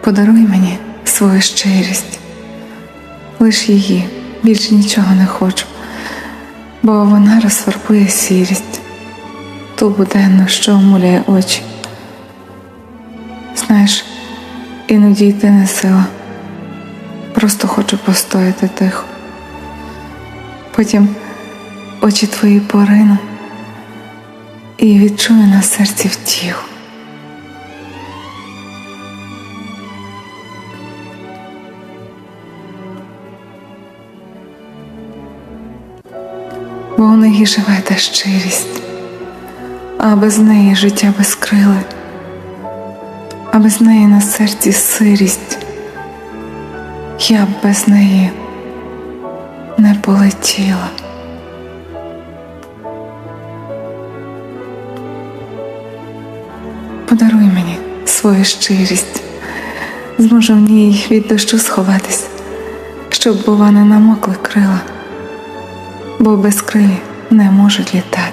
Подаруй мені свою щирість, лиш її, більше нічого не хочу, бо вона розфарбує сірість, ту буденну, що омуляє очі. Знаєш, іноді йти не сила, просто хочу постояти тихо. Потім очі твої порину і відчую на серці втіху. Бо у неї живе та щирість, а без неї життя безкриле, а без неї на серці сирість. Я б без неї не полетіла. Подаруй мені свою щирість, зможу в ній від дощу сховатись, щоб, бува, не намокли крила бо без крилі не можуть літати.